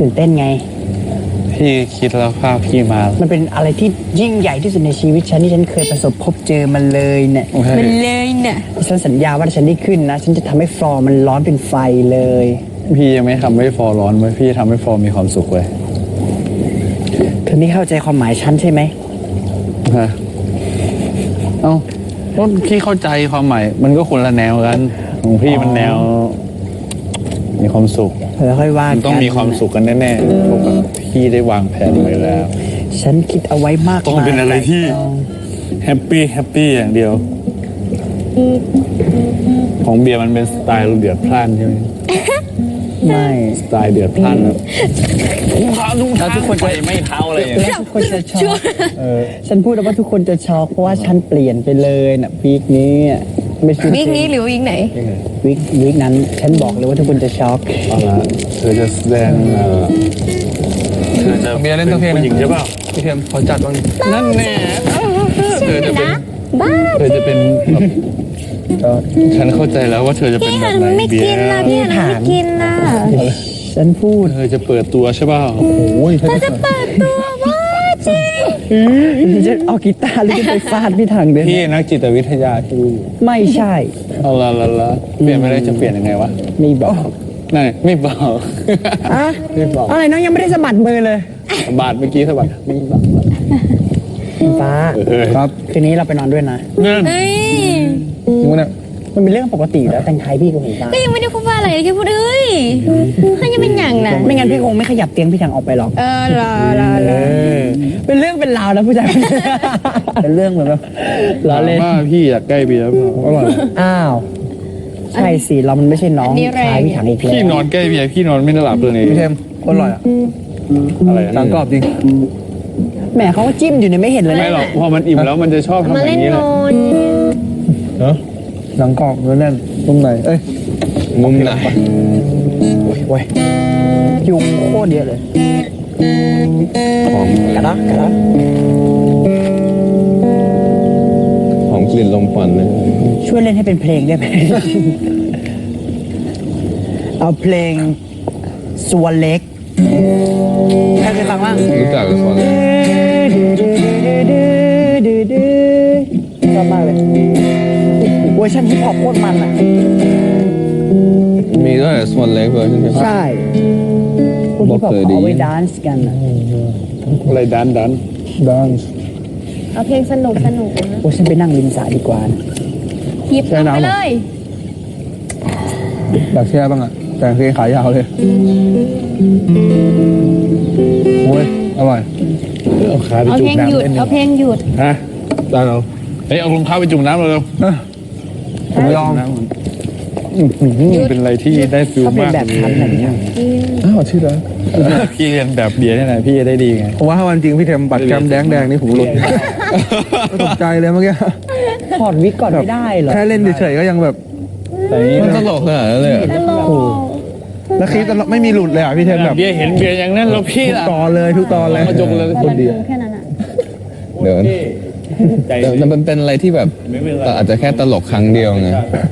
ตื่นเต้นไง พี่คิดแล้วภาพพี่มา มันเป็นอะไรที่ยิ่งใหญ่ที่สุดในชีวิตฉันที่ฉันเคยประสบพบเจอมันเลยเนี่ยโอเคมันเลยน่ะฉันสัญญาว่าถ้าฉันได้ขึ้นนะ ฉันจะทำให้ฟลอร์มันร้อนเป็นไฟเลย พี่ยังไม่ทำให้ฟอร์ร้อนไว้ยพี่ทำให้ฟอร์มีความสุขเลยเธอไม่เข้าใจความหมายฉันใช่ไหม ฮะเอ้าก็พี่เข้าใจความหมายมันก็คนละแนวกัน ของพี่มันแนว มีความสุข เธอค่อยว่ามันกัต้องมีความสุขกันแน่ๆเพราะว่าพี่ได้วางแผนไว้แล้ว ฉันคิดเอาไว้มากต้องเป็นอะไรที่ แฮปปี้แฮปปี้อย่างเดียว ของเบียร์มันเป็นสไตล์เดือดพล่านใช่ไหมไม่สไตล์เดือดพล่านแบบแล้วทุกคนจะไม่เท้าอะไรอย่างเงี้ยทุกคนจะช็อกฉันพูดแล้วว่าทุกคนจะช็อกเพราะว่าฉันเปลี่ยนไปเลยน่ะวีคนี้อะ ไม่ใช่วีคนี้หรือวีคไหนวีควีคนั้นฉันบอกเลยว่าทุกคนจะช็อกเอาละเธอจะแสดงเอ่อเธอจะเบียร์เล่นตัวเพลง ผู้หญิงใช่เปล่าพี่เทมขอจัดบ้างดินั่นแน่เธอจะเป็นบ้าเธอจะเป็นแบบเอ่อฉันเข้าใจแล้วว่าเธอจะเป็นพี่แบหับนไหนมันไม่เบียกินร์นะพี่หันมันไม่กินนะฉันพูดเธอจะเปิดตัวใช่เปล่าโอ้ยเธอจะเปิดตัวว่าจริง จะเอากีตาร์หรือจะไปฟาดพี่ถังเดินพี่นักจิตวิทยาที่รู้อยู่ไม่ใช่ เอาละละละเปลี่ยนไม่ได้จะเปลี่ยนยังไงวะไม่บอกนั่นไม่บอกอะไม่บอกอะไรน้องยังไม่ได้สะบัดมือเลยสะบาทเมื่อกี้สะบัดไม่บอกฟ้าครับคืนนี้เราไปนอนด้วยนะนั่นเฮ้ยจริงเนี่ย มันเป็นเรื่องปกติอยู่แล้วแต่งไทยพี่ก็เห็นฟ้าก็ยังไม่ได้พูดว่าอะไรเลยแค่พูดเอ้ยเขายังเป็นอย่างน่ะไม่งั้นพี่คงไม่ขยับเตียงพี่ถังออกไปหรอกเออรอรอรอเป็นเรื่องเป็นราวนะผู้ชายคนนี้เป็นเรื่องเหมือนแบบล้อเล่นว่าพี่อยากใกล้เบียร์เปล่าอร่อยอ้าวใช่สิเรามันไม่ใช่น้องชายพี่ถังอีกแล้วพี่นอนใกล้เบียร์พี่นอนไม่ได้หลับเลยพี่เทมโคนอร่อยอะอะไรหนังกรอบจริงแหมเขาก็จิ้มอยู่เนี่ยไม่เห็นเลยไม่นะหรอกพอมันอิ่มแล้วมันจะชอบทำมาอย่าเล่นงนี้แหโนละนเนาะ หนังกรอบเนื้อแน่นนุ่มในเอ้ยมุมไหนโอ้ยยุงโคตรเยอะเลยหอมกระดกกระดกหอมกลิ่นลมควันเลยช่วยเล่นให้เป็นเพลงได้ไหม เอาเพลงสัวเล็กใครเคยฟังบ้างรู้จักกับคนชอบมากเลยเวอร์ชันฮิปฮอปโคตรมันอะ มีด้วยสวนเล็กเวอร์ชันใช่พวกฮิปฮอปบอกเคยเขาดีเอาไว้ดานซ์กันอะอะไรดันดันดันส์เอาเพลงสนุกสนุกนะโอ้ฉันไปนั่งริมสระดีกว่านะหยิบลงไปเลยอยากแช่บ้างอะ แต่กางเพลงขายาวเลยโอ้ยอร่อยเอาขาไปเอาจุ่เพมลงหยุดน้ำเล่นเอาเพลงหยุดฮะได้เราเฮ้ยเอารองเท้าไปจุ่มน้ำเร็วเอ้ย ผมยอมๆเป็นอะไรที่ได้ฟิลเขาเป็นมากแบบทันอะไรอย่างเงี้ยอ้าวชื่อแล้วพี่เรียนแบบเบียร์นี่แหละพี่จะได้ดีไง ผมว่าถ้าวันจริงพี่เทมบัตรแกมแดงแดงๆนี่ผมหลุดตกใจเลยเมื่อกี้ถอดวิกก่อนไม่ได้เหรอแค่เล่นเฉยๆก็ยังแบบแต่นี่มันตลกขนาดนั้นเลยตลกแล้วคลิปตลกไม่มีหลุดเลยอะพี่เทมแบบเบียร์เห็นเบียร์อย่างนั้นแล้วพี่ทุกล่ะตอนเลยทุกตอนเลย มาจงเลยคนดีแค่นั้นอะ เดี๋ยว ใจแต่แต่มันเป็นอะไรที่แบบแต่อาจจะแค่ตลกครั้งเดียวไง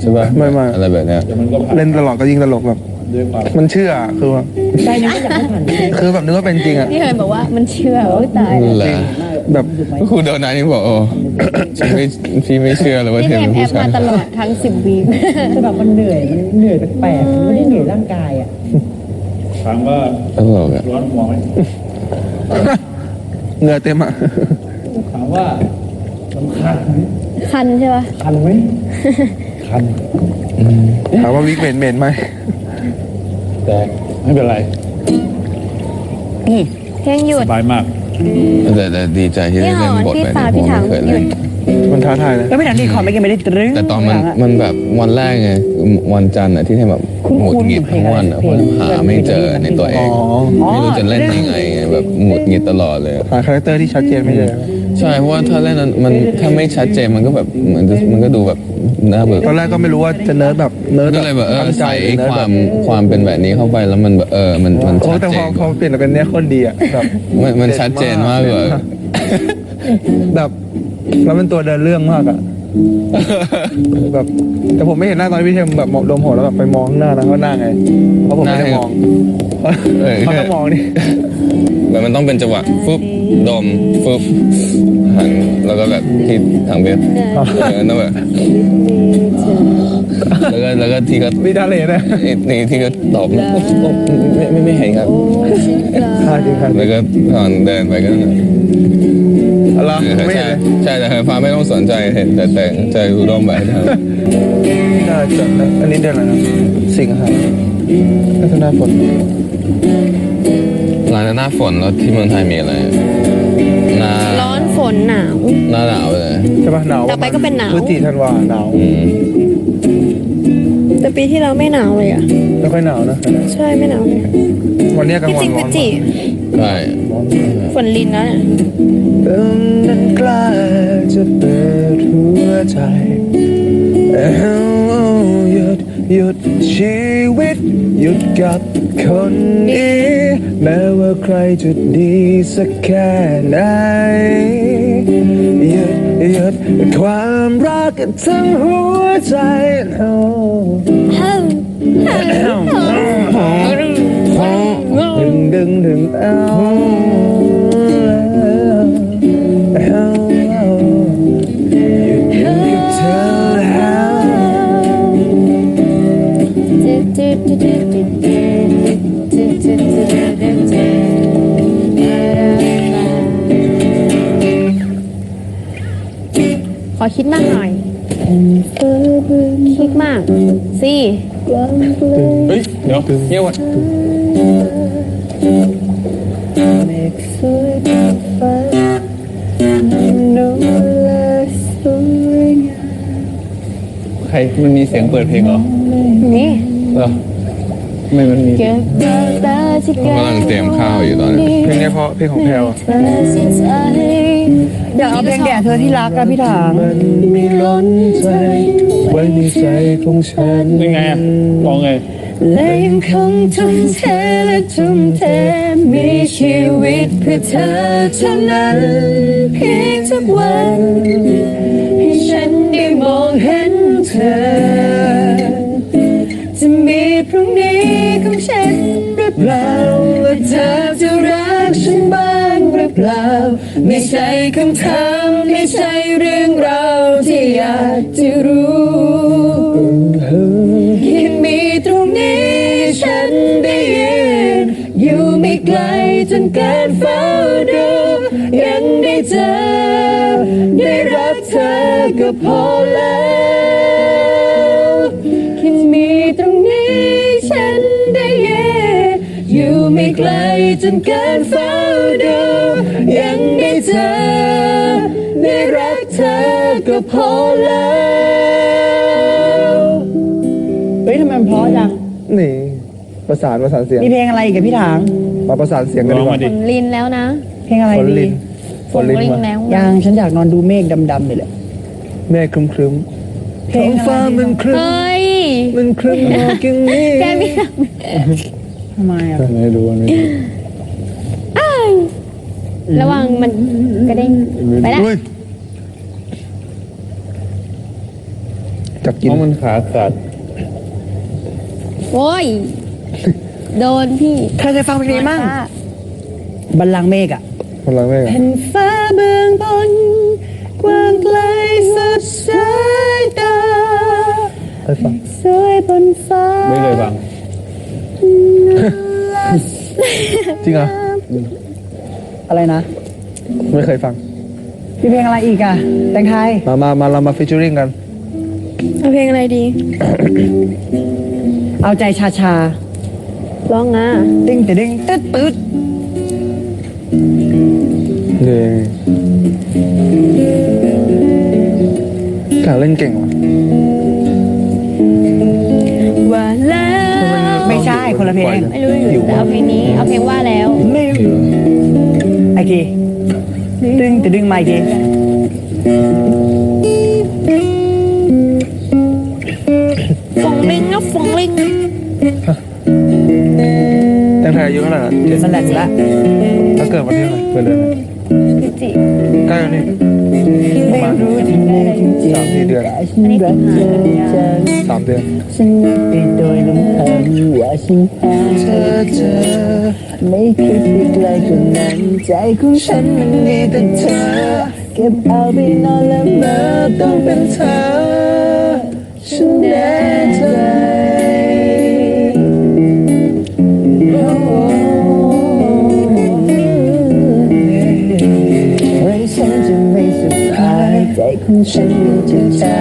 ใช่ป่ะไม่ไม่ อะไรแบบเนี้ยมันก็ผ่านเล่นตลอดก็ยิ่งตลกแบบ ด้วยความมันเชื่อคือว่าใช่นะไม่อยากให้ผ่านวิกคือแบบนึกว่าเป็นจริงอะพี่เคยบอกว่ามันเชื่อโอ้ยตายแล้วแหละแบบครูโดนัทนี่บอกโอ้ฉันไม่พี่ไม่เชื่อเลยว่าพี่เธอแอเป็มนแอผู้ปชายมาตลอดทั้งสิบวีคคือแบบมันเหนื่อยมันเหนื่อยแปลกๆมันไม่ได้เหนื่อยร่างกายอะถามว่าตลกอะร้อนหัวไหมเหงื่อเต็มอะถามว่า สำคัญไหมคันใช่ปะคันไหมคันถามว่าวิกเหม็นเหม็นไหมแต่ไม่เป็นไรเพลงหยุสดบายมากแต่แต่ดีใจที่ได้เล่นบทพี่แบบสาวนี้พี่เพถัราะงไม่เคยหยุเล่ดนมันท้าทายนะแล้วไม่ทันที่คอไม่กันไม่ได้ตรึงแต่ตอนมันหลังะมันแบบวันแรกไงวันจันทร์อะที่ให้แบบคุ้นๆหงุดหงิดทั้งวันอะเพเพลราะงหาไม่เจอในตัวเองอ๋อไม่รู้จะเล่นยังไงไงแบบหงุดหงิดตลอดเลยอะหาคาแรคเตอร์ที่ชัดเจนไม่เจอ ใช่เพราะว่าถ้าเล่นนั้นมันถ้าไม่ชัดเจนมันก็แบบเหมือนจะมันก็ดูแบบน่าเบื่อตอนแรกก็ไม่รู้ว่าจะเนิร์ดแบบเนิร์ดก็เลยแบบเออตั้งใจใส่หรือเนิร์ดคแบวาบมความเป็นแบบนี้เข้าไปแล้วมันแบบเออมันมันโอ้ชัดแต่เจพอนพอเปลี่ยนมาเป็นเนี้ยโคนดีอะแบบมันมันชัดเจนมากเลยแบบแล้วเป็นตัวเดินเรื่องมากอะแบบแต่ผมไม่เห็นหน้าตอนพี่เทมแบบมองดมหัวแล้วแบบไปมองข้างหน้านะว่าหน้าไงเพราะผมไม่ได้มองเออเขาต้องมองนี่แบบมันต้องเป็นจังหวะฟึบ ดมฟึบหันแล้วก็แบบที่ทางเว็บเออต้องแบบแล้วก็แล้วก็ที่ก็มีดาเลนะไอ้นี่ที่ก็ตอบไม่ไม่ไม่เห็นครับค่าจริงครับแล้วก็ตอนเดินไปก็อะไรเออไม่ใช่เห็นเลยใช่แต่ฟ้าไม่ต้องสนใจเห็นแต่แต่ใจอุดมแบบทางน่าจะนะอันนี้เดือนอะไรนะสิงหาพัฒนาฝนหลังจากหน้าฝนแล้วที่เมืองไทยมีอะไรหน้า ร้อนฝนหนาว หน้าหนาวเลยใช่ปะหนาวต่อไปก็เป็นหนาว พฤศจิธันวาหนาวอืมแต่ปีที่เราไม่หนาวเลยอะ ไม่ค่อยหนาวนะใช่ไม่หนาวเลยวันเนี้ยกลางพี่วันจิพร้ฤอนศจิมากฝนลินแล้วเนี่ยเติมนั้นกล้าจะเปิดหัวใจเอาหยุด หยุดชีวิต หยุดกับคนนี้ แม้ว่าใครจะดีสักแค่ไหน หยุดหยุดความรักทั้งหัวใจเอาเฮ้ยเฮ้ยดึงดึงดึงเอาเอา เฮ้ยเดี๋ยวเงียบก่อนใครมันมีเสียงเปิดเพลงเหรอนี่เหรอไม่มันมีเก็บดวงตาที่ผมกำลังเตรียมข้าวอยู่ตอนนี้เพลงนี้เพราะเพลงของแพลวอะเธอเสียใจอยากเอาเพลงแด่เธอที่รักอะพี่ถางมันมีล้นใจไว้ในใจของฉันเป็นไงอะร้องไง และยังคงทุ่มเทและทุ่มเทมีชีวิตเพื่อเธอเท่านั้นเพียงทุกวันให้ฉันได้มองเห็นเธอ จะมีพรุ่งนี้ของฉันหรือเปล่าและเธอจะรักฉันบ้างหรือเปล่า ไม่ใช่คำถามไม่ใช่เรื่องราวที่อยากจะรู้ กลจนเกินเฝ้าดู ยังได้เจอ ได้รักเธอก็พอแล้วแค่มีตรงนี้ฉันได้ยืนอยู่ไม่ไกลจนเกินเฝ้าดู ยังได้เจอ ได้รักเธอก็พอแล้วเฮ้ยทำไมมันเพราะจัง นี่ ประสานประสานเสียงมีเพลงอะไรอีกกับพี่ถางมาประสานเสียงกันร้ดีองกว่ามาดิฝนลินแล้วนะเพลงอะไรฝนดีลินฝนลินลินมาแล้ว ยังฉันอยากนอนดูเมฆดำๆนี่แหละแม่ครึมครึมเพลท้องงอะไรฟ้ามันครึมเฮ้ย มันครึมมากอย่างนี้แกไม่ททำไมอะไม่รู้ไม่รู้ำระวังมันกระเด้งไปแล้วเฮ้ยจับกินเพราะมันขาขาดโอ้ย โดนพี่เธอเคยฟังเพลงนี้มั่งบัลลังก์เมฆอะพลังแม่แผ่นฟ้าเบื้องบน กว้างไกลสุดสายตาไปฟังสวยบนฟ้าไม่เคยฟัง จริงเหรอ อะไรนะ ไม่เคยฟังมีเพลงอะไรอีกอะแตงไทย มา มา มาเรามาฟิชเชอริงกัน เอาเพลงอะไรดี เอาใจชาชา ร้องอะติ้งแต่ดิ้งตึ๊ดตึ๊ดเด้กาเล่นเก่งว่ะว่าแล้วไม่ใช่คนละเพลงไม่รู้อยู่แต่เอาเพลงนี้เอาเพลงว่าแล้วไม่ไอทีตึงแต่ดึงมาอีกทีฟงลิงนะฟงลิงแตงไทยอายุเท่าไหร่ละเจ็ดมันแหลกละถ้าเกิดวันที่เท่าไหร่เกิดเดือนอะไรคือจิใกล้แล้วนี่ไม่รู้ทำไมถึงเจ็บสามสี่เดือนแต่ฉันรักเธอจังสามเดือนฉันนึกไปโดยลำพังว่าฉันหาเธอเจอไม่คิดไปไกลกว่านั้น ใจของฉันมันมีแต่เธอ เก็บเอาไปนอนและเมื่อต้องเป็นเธอ ฉันแน่ใจ เฮ้ฉันจะไม่สบายใจของฉันมันจะชา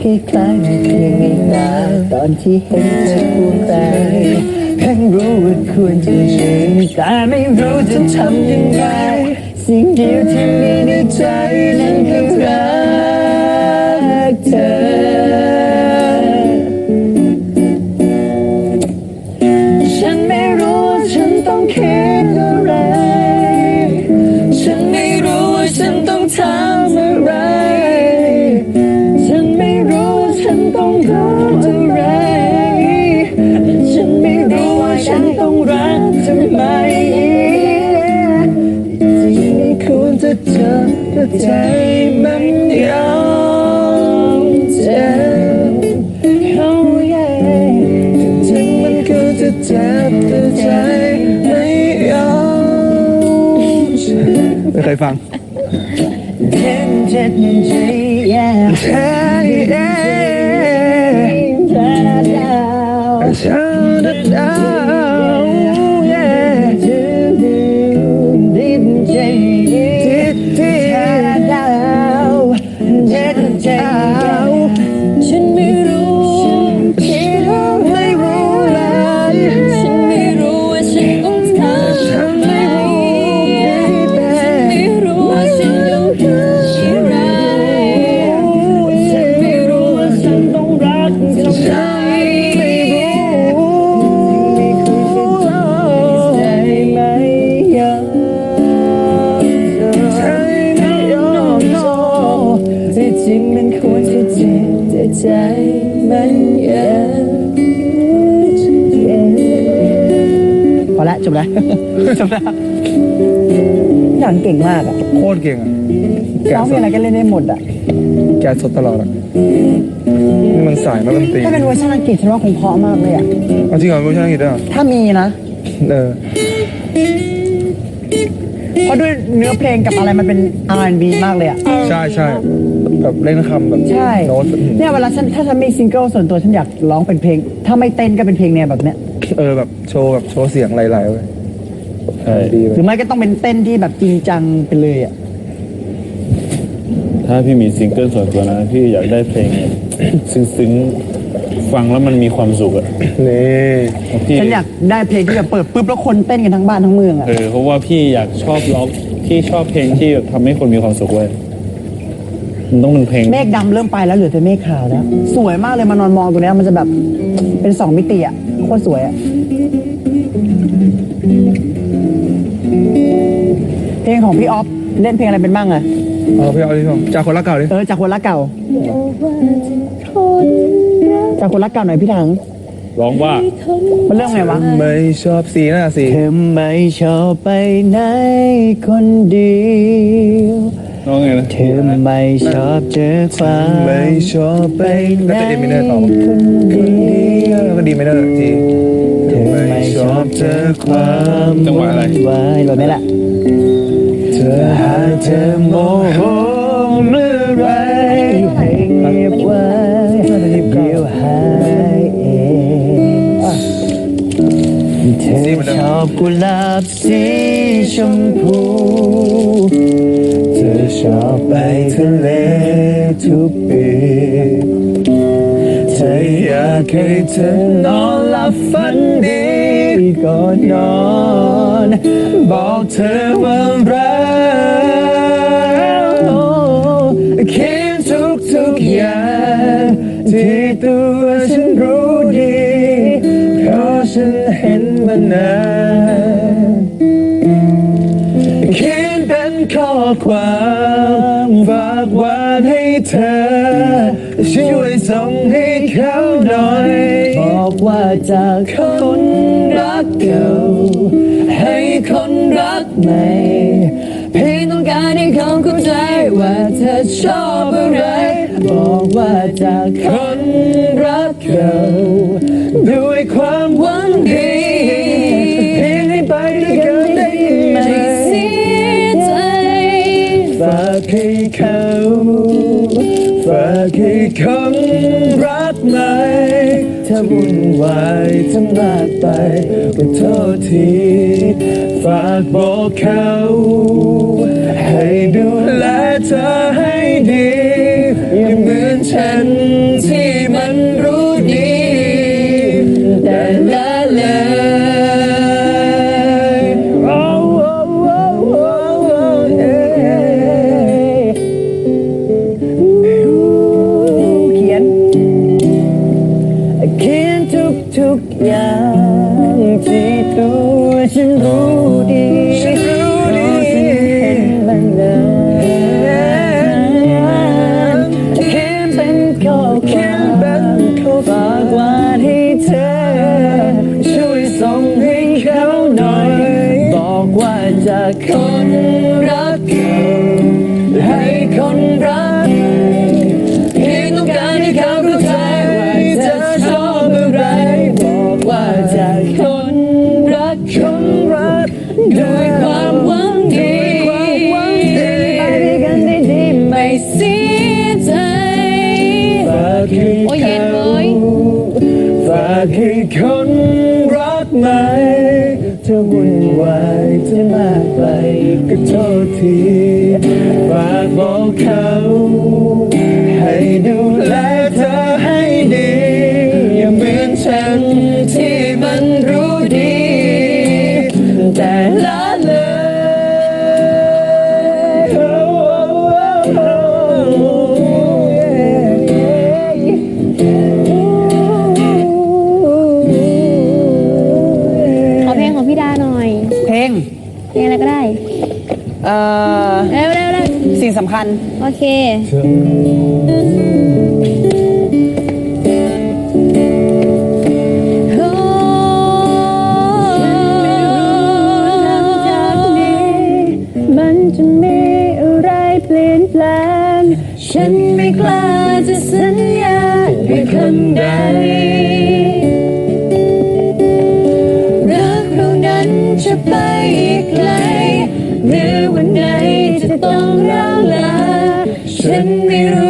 คล้ายๆมีเพียงไม่นานตอนที่เห็นเธอคู่ใครเพิ่งรู้ว่าควรจะชินแต่ไม่รู้จะทำยังไง สิ่งเดียวที่มีในใจนั้นคือรัก ฉันต้องรักทำไมจริงไม่ควรจะเจอแต่ใจมันยอมเจ็บเขาใหญ่ถึงมันก็จะเจ็บแต่ใจไม่ยอมเจ็บไม่เคยฟังเจ็บเจริงมันควรจะเจ็บแต่ใจมันยังเจ็บพอละจบแล้วจบแล้วหนังเก่งมากอะโคตรเก่งอะแกะร้องสเพลงดอะไรก็เล่นได้หมดอะ แกะสดตลอดอะนี่มันสายนักดนตรีถ้าเป็นเวอร์ชันอังกฤษฉันว่าคงเพราะมากเลยอะ เอาจริงเหรอเวอร์ชันอังกฤษด้วยเหรอถ้ามีนะ เออเพราะด้วยเนื้อเพลงกับอะไรมันเป็น R&B มากเลยอะ ใช่ใช่ แบบเล่นคำแบบใช่โน้ตเนี่ยเวลาฉันถ้าฉันมีซิงเกิลส่วนตัวฉันอยากร้องเป็นเพลง ถ้าไม่เต้นก็เป็นเพลงแนวแบบเนี้ยเออแบบโชว์แบบโชว์เสียงไหลๆเว้ยใช่ดีหเว้รืยอไม่ก็ต้องเป็นเต้นที่แบบจริงจังไปเลยอะถ้าพี่มีซิงเกิลส่วนตัวนะพี่อยากได้เพลง ซึ้งๆฟังแล้วมันมีความสุขอะนี่พี่ฉันอยากได้เพลงที่แบบเปิดปุ๊บแล้วคนเต้นกันทั้งบ้านทั้งเมืองอะเออเพราะว่าพี่อยากชอบร้องพี่ชอบเพลงที่ทำให้คนมีความสุขเว้ย มันต้องเป็นเพลง เมฆดำเริ่มไปแล้วเหลือแต่เมฆขาวแล้ว สวยมากเลยมานอนมองตรงเนี้ยมันจะแบบเป็นสองมิติอะโคตรสวยอะเพลงของพี่ออฟเล่นเพลงอะไรเป็นบ้างอะเอาพี่เอาดิพี่จากคนละเก่าดิเออจากคนรักเก่า จากคนรักเก่าหน่อยพี่ถังร้องว่า มันเรื่องไงวะไม่ชอบสีน่ะสี เธอไม่ชอบไปไหนคนเดียว ร้องไงนะเธอไม่ชอบเจอความไม่ชอบไปก็จะเอ็มมิเนอร์ต่อคนเดียวก็ดีไม่ได้ทีเธอไม่ชอบเจอความจังหวะอะไรวายแบบนี้แหละเธอหาเธอโมโหเมื่อไรให้เงียบไว้เดี๋ยวหายเองเธอชอบกุหลาบสีชมพูเธอ ชอบไปทะเลทุกปีเธออยากให้เธอนอนหลับฝันดีก่อนนอน บอกเธอว่ารักคิดทุกทุกอย่างที่ตัวฉันรู้ ส่งให้เขาหน่อย บอกว่าจากคนรักเก่าให้คนรักใหม่เพียงต้องการให้เขาเข้าใจว่าเธอชอบอะไรบอกว่าจากคนรักเก่าด้วยความหวังดีเพียงให้ไปด้วยกันได้ไหมเสียใจฝากให้เขา ฝากให้คนรัก ไหมถ้าวุ่นวายถ้ามากไปก็โทษทีฝากบอกเขา ให้ดูแลเธอให้ดีอย่าเหมือนฉันที่มัน ทีฝากบอกเขาให้ดูแลเธอให้ดี อย่าเหมือนฉันที่มันรู้ดี แต่ละ คัญ โอเคโอ้หลังจากนี้มันจะมีอะไรเปลี่ยนแปลง ฉันไม่กล้าจะสัญญาด้วยคำใด ฉั